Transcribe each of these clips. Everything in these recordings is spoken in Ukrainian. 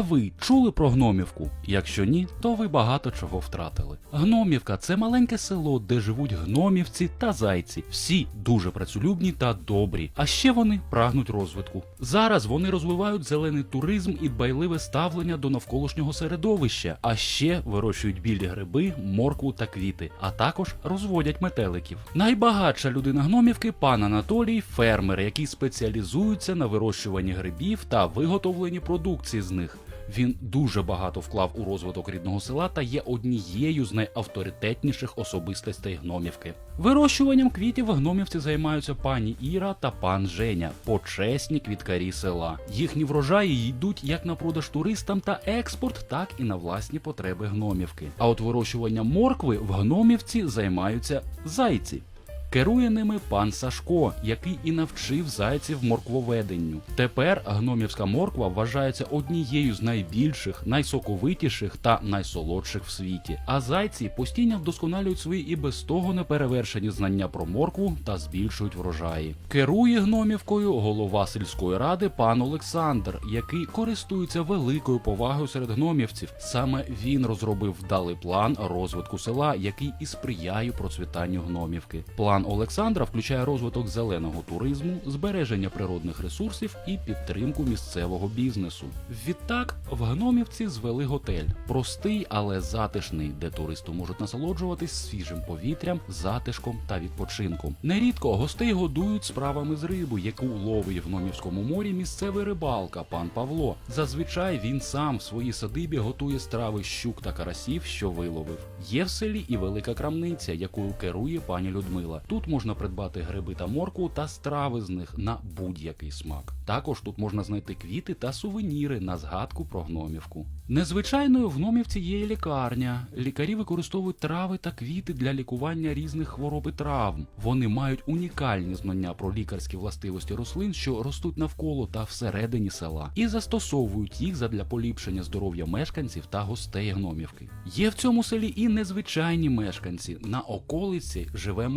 Ви чули про Гномівку? Якщо ні, то ви багато чого втратили. Гномівка це маленьке село, де живуть гномівці та зайці. Всі дуже працелюбні та добрі. А ще вони прагнуть розвитку. Зараз вони розвивають зелений туризм і дбайливе ставлення до навколишнього середовища, а ще вирощують білі гриби, моркву та квіти, а також розводять метеликів. Найбагатша людина гномівки пан Анатолій фермер, який спеціалізується на вирощуванні грибів та виготовленні продукції з них. Він дуже багато вклав у розвиток рідного села та є однією з найавторитетніших особистостей гномівки. Вирощуванням квітів гномівці займаються пані Іра та пан Женя, почесні квіткарі села. Їхні врожаї йдуть як на продаж туристам та експорт, так і на власні потреби гномівки. А от вирощуванням моркви в гномівці займаються зайці. Керує ними пан Сашко, який і навчив зайців морквоведенню. Тепер гномівська морква вважається однією з найбільших, найсоковитіших та найсолодших в світі. А зайці постійно вдосконалюють свої і без того неперевершені знання про моркву та збільшують врожаї. Керує гномівкою голова сільської ради пан Олександр, який користується великою повагою серед гномівців. Саме він розробив вдалий план розвитку села, який і сприяє процвітанню гномівки. План Олександра включає розвиток зеленого туризму, збереження природних ресурсів і підтримку місцевого бізнесу. Відтак в гномівці звели готель, простий, але затишний, де туристи можуть насолоджуватись свіжим повітрям, затишком та відпочинком. Нерідко гостей годують справами з риби, яку ловить в гномівському морі місцевий рибалка пан Павло. Зазвичай він сам в своїй садибі готує страви щук та карасів, що виловив. Є в селі і велика крамниця, якою керує пані Людмила. Тут можна придбати гриби та моркву та страви з них на будь-який смак. Також тут можна знайти квіти та сувеніри на згадку про гномівку. Незвичайною в гномівці є і лікарня. Лікарі використовують трави та квіти для лікування різних хвороб і травм. Вони мають унікальні знання про лікарські властивості рослин, що ростуть навколо та всередині села, і застосовують їх задля поліпшення здоров'я мешканців та гостей гномівки. Є в цьому селі і незвичайні мешканці. На околиці живе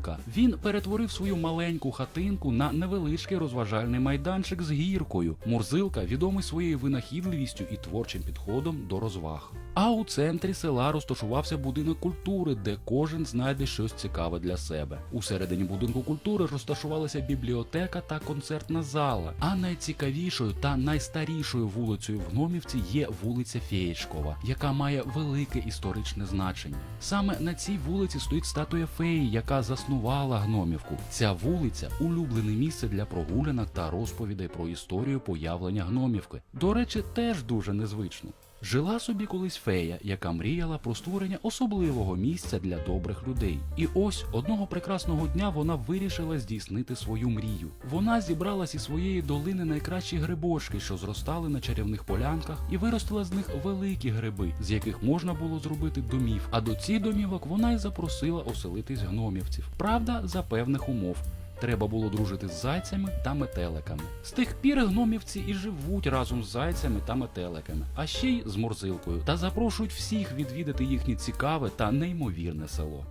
Мурзілка. Він перетворив свою маленьку хатинку на невеличкий розважальний майданчик з гіркою. Мурзилка відомий своєю винахідливістю і творчим підходом до розваг. А у центрі села розташувався будинок культури, де кожен знайде щось цікаве для себе. У середині будинку культури розташувалася бібліотека та концертна зала. А найцікавішою та найстарішою вулицею в Гномівці є вулиця Феєчкова, яка має велике історичне значення. Саме на цій вулиці стоїть статуя феї, яка заснувала гномівку. Ця вулиця улюблене місце для прогулянок та розповідей про історію появлення гномівки. До речі, теж дуже незвично. Жила собі колись фея, яка мріяла про створення особливого місця для добрих людей. І ось одного прекрасного дня вона вирішила здійснити свою мрію. Вона зібрала зі своєї долини найкращі грибочки, що зростали на чарівних полянках, і виростила з них великі гриби, з яких можна було зробити домів. А до цих домівок вона й запросила оселитись гномівців. Правда, за певних умов. Треба було дружити з зайцями та метеликами. З тих пір гномівці і живуть разом з зайцями та метеликами, а ще й з морзилкою, та запрошують всіх відвідати їхнє цікаве та неймовірне село.